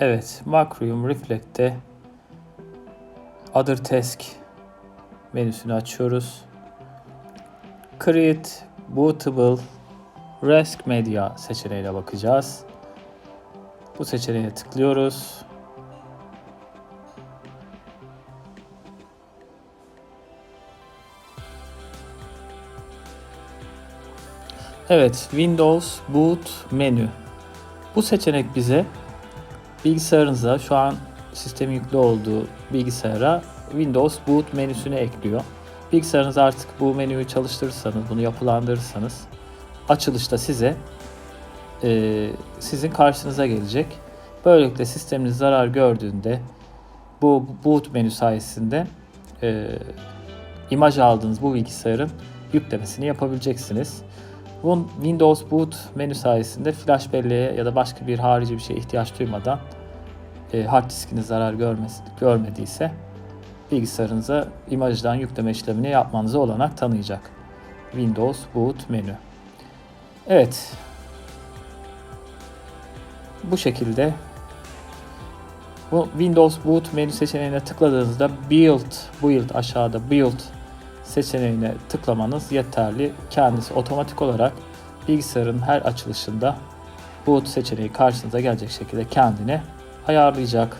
Evet, Macroom Reflect'te Other Task menüsünü açıyoruz. Create Bootable Risk Media seçeneğine bakacağız. Bu seçeneğe tıklıyoruz. Evet, Windows Boot menü. Bu seçenek bize bilgisayarınıza şu an sistemin yüklü olduğu bilgisayara Windows Boot menüsünü ekliyor. Bilgisayarınız artık bu menüyü çalıştırırsanız, bunu yapılandırırsanız açılışta size e, sizin karşınıza gelecek. Böylelikle sisteminiz zarar gördüğünde bu boot menü sayesinde e, imaj aldığınız bu bilgisayarın yüklemesini yapabileceksiniz. Windows Boot menü sayesinde flash belleğe ya da başka bir harici bir şeye ihtiyaç duymadan e, hard diskiniz zarar görmesi, görmediyse bilgisayarınıza imajdan yükleme işlemini yapmanıza olanak tanıyacak. Windows Boot menü. Evet. Bu şekilde bu Windows Boot menü seçeneğine tıkladığınızda Build, Build aşağıda Build seçeneğine tıklamanız yeterli. Kendisi otomatik olarak bilgisayarın her açılışında boot seçeneği karşınıza gelecek şekilde kendini ayarlayacak.